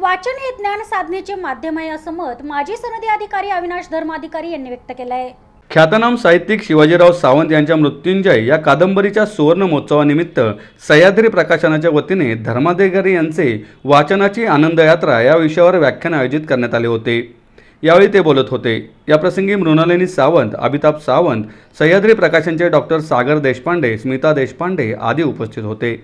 वाचन हे ज्ञान साधनेचे माध्यम आहे असं मत माजी सनदी अधिकारी अविनाश धर्माधिकारी यांनी व्यक्त केलं आहे. ख्यातनाम साहित्यिक शिवाजीराव सावंत यांच्या मृत्युंजय या कादंबरीच्या सुवर्ण महोत्सवानिमित्त सह्याद्री प्रकाशनाच्या वतीने धर्माधिकारी यांचे वाचनाची आनंद यात्रा या विषयावर व्याख्यान आयोजित करण्यात आले होते. यावेळी ते बोलत होते. याप्रसंगी मृणालिनी सावंत अमिताभ सावंत सह्याद्री प्रकाशनचे डॉक्टर सागर देशपांडे स्मिता देशपांडे आदी उपस्थित होते.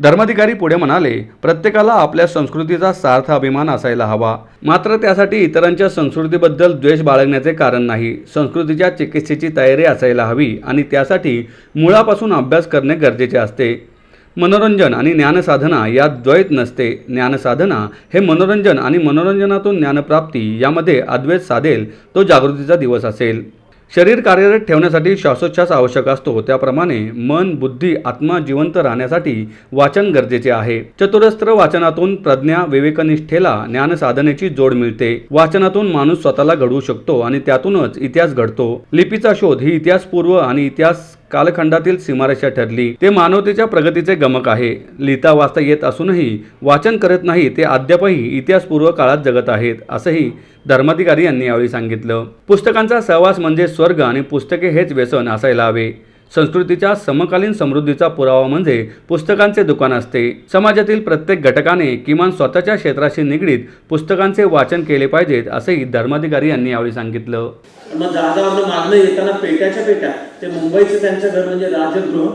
धर्माधिकारी पुढे म्हणाले प्रत्येकाला आपल्या संस्कृतीचा सार्थ अभिमान असायला हवा. मात्र त्यासाठी इतरांच्या संस्कृतीबद्दल द्वेष बाळगण्याचे कारण नाही. संस्कृतीच्या चिकित्सेची तयारी असायला हवी आणि त्यासाठी मुळापासून अभ्यास करणे गरजेचे असते. मनोरंजन आणि ज्ञानसाधना यात द्वैत नसते. ज्ञानसाधना हे मनोरंजन आणि मनोरंजनातून ज्ञानप्राप्ती यामध्ये अद्वैत साधेल तो जागृतीचा दिवस असेल. शरीर कार्यरत ठेवण्यासाठी श्वासोच्छ्वास आवश्यक असतो. त्याप्रमाणे मन बुद्धी आत्मा जिवंत राहण्यासाठी वाचन गरजेचे आहे. चतुरस्त्र वाचनातून प्रज्ञा विवेकनिष्ठेला ज्ञानसाधनेची जोड मिळते. वाचनातून माणूस स्वतःला घडवू शकतो आणि त्यातूनच इतिहास घडतो. लिपीचा शोध ही इतिहासपूर्व आणि इतिहास कालखंडातील सीमारेषा ठरली. ते मानवतेच्या प्रगतीचे गमक आहे. लिहिता वाचता येत असूनही वाचन करत नाही ते अद्यापही इतिहासपूर्व काळात जगत आहेत असंही धर्माधिकारी यांनी यावेळी सांगितलं. पुस्तकांचा सहवास म्हणजे स्वर्ग आणि पुस्तके हेच व्यसन असायला हवे. संस्कृतीच्या समकालीन समृद्धीचा पुरावा म्हणजे पुस्तकांचे दुकान असते. समाजातील प्रत्येक घटकाने किमान स्वतःच्या क्षेत्राशी निगडीत पुस्तकांचे वाचन केले पाहिजेत असंही धर्माधिकारी यांनी यावेळी सांगितलं. मग जहाजावरनं मागणं येताना पेट्याच्या पेट्या. ते मुंबईचं त्यांचं घर म्हणजे राजगृह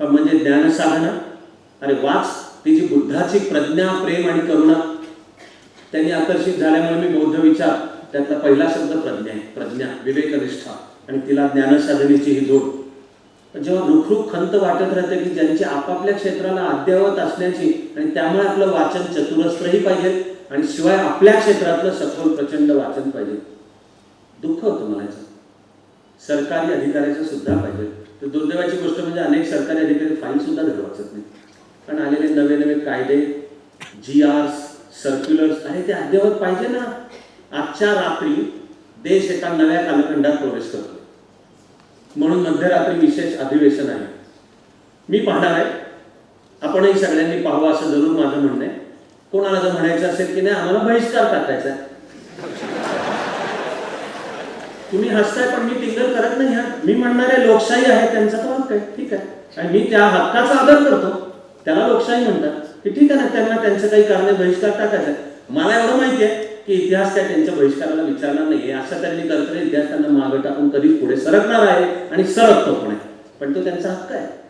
म्हणजे ज्ञानसाधना. आणि वाच तिची बुद्धाची प्रज्ञा प्रेम आणि करुणा त्यांनी आकर्षित झाल्यामुळे मी बौद्ध विचार त्यातला पहिला शब्द प्रज्ञा आहे. प्रज्ञा विवेकनिष्ठा. आणि तिला ज्ञानसाधनेची ही जोड. जेव्हा रुखरुख खंत वाटत राहते की ज्यांची आपापल्या क्षेत्राला अद्ययावत असण्याची आणि त्यामुळे आपलं वाचन चतुरस्त्रही पाहिजे आणि शिवाय आपल्या क्षेत्रातलं सखोल प्रचंड वाचन पाहिजे. दुःख होतं मला सरकारी अधिकाऱ्याचं सुद्धा पाहिजे. तर दुर्दैवाची गोष्ट म्हणजे अनेक सरकारी अधिकारी फाईल सुद्धा धड वाचत नाही कारण आलेले नवे नवे कायदे जी आर्स सर्क्युलर्स अरे ते अद्ययावत पाहिजे ना. आजच्या रात्री देश एका नव्या कालखंडात प्रवेश करतो. म्हणून मध्यरात्री विशेष अधिवेशन आहे. मी पाहणार आहे. आपणही सगळ्यांनी पाहावं असं जरूर माझं म्हणणं आहे. कोणाला जर म्हणायचं असेल की नाही आम्हाला बहिष्कार टाकायचा तुम्ही हसताय पण मी टिंगल करत नाही हा मी म्हणणारे लोकशाही आहे त्यांचा तो हक्क आहे. ठीक आहे. आणि मी त्या हक्काचा आदर करतो. त्याला लोकशाही म्हणतात. की ठीक आहे ना त्यांना त्यांचं काही कारणे बहिष्कार टाकायचं मला एवढं माहिती आहे. की इतिहास त्या त्यांच्या बहिष्काराला विचारणार नाही असं त्यांनी करतोय इतिहास त्यांना मागे टाकून कधीच पुढे सरकणार आहे आणि सरकतो पण आहे. पण तो त्यांचा हक्क आहे.